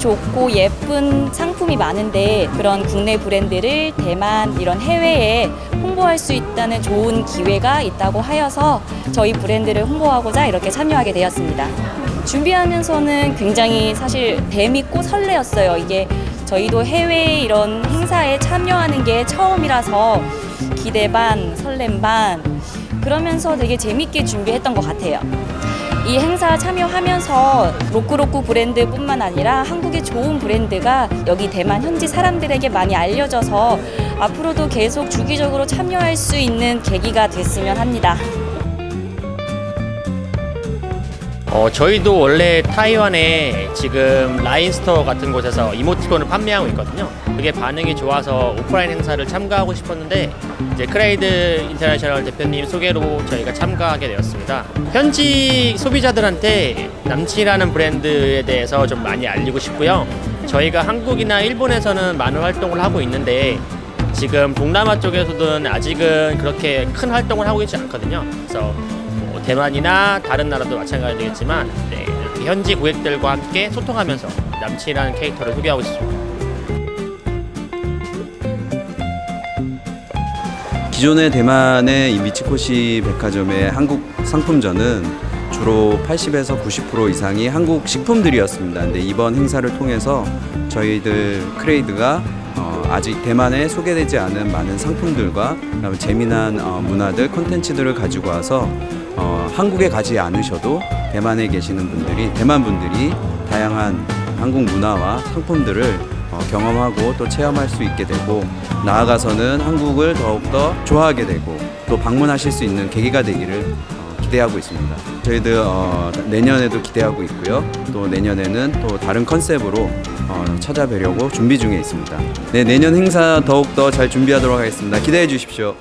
좋고 예쁜 상품이 많은데 그런 국내 브랜드를 대만 이런 해외에 홍보할 수 있다는 좋은 기회가 있다고 하여서 저희 브랜드를 홍보하고자 이렇게 참여하게 되었습니다. 준비하면서는 굉장히 사실 재밌고 설레었어요. 이게 저희도 해외 이런 행사에 참여하는 게 처음이라서 기대 반, 설렘 반 그러면서 되게 재밌게 준비했던 것 같아요. 이 행사 참여하면서 로꾸로꾸 브랜드뿐만 아니라 한국의 좋은 브랜드가 여기 대만 현지 사람들에게 많이 알려져서 앞으로도 계속 주기적으로 참여할 수 있는 계기가 됐으면 합니다. 어, 저희도 원래 타이완에 지금 라인 스토어 같은 곳에서 이모티콘을 판매하고 있거든요. 그게 반응이 좋아서 오프라인 행사를 참가하고 싶었는데 이제 크레이드 인터내셔널 대표님 소개로 저희가 참가하게 되었습니다. 현지 소비자들한테 남치라는 브랜드에 대해서 좀 많이 알리고 싶고요. 저희가 한국이나 일본에서는 많은 활동을 하고 있는데 지금 동남아 쪽에서는 아직은 그렇게 큰 활동을 하고 있지 않거든요. 그래서 뭐 대만이나 다른 나라도 마찬가지겠지만 네, 현지 고객들과 함께 소통하면서 남친이라는 캐릭터를 소개하고 있습니다. 기존의 대만의 이 미치코시 백화점의 한국 상품전은 주로 80에서 90% 이상이 한국 식품들이었습니다. 근데 이번 행사를 통해서 저희들 크레이드가 어, 아직 대만에 소개되지 않은 많은 상품들과 그다음에 재미난 어, 문화들, 콘텐츠들을 가지고 와서 어, 한국에 가지 않으셔도 대만에 계시는 분들이 대만 분들이 다양한 한국 문화와 상품들을 어, 경험하고 또 체험할 수 있게 되고 나아가서는 한국을 더욱더 좋아하게 되고 또 방문하실 수 있는 계기가 되기를 어, 기대하고 있습니다. 저희들 어, 내년에도 기대하고 있고요. 또 내년에는 또 다른 컨셉으로 어, 찾아뵈려고 준비 중에 있습니다. 네, 내년 행사 더욱더 잘 준비하도록 하겠습니다. 기대해 주십시오.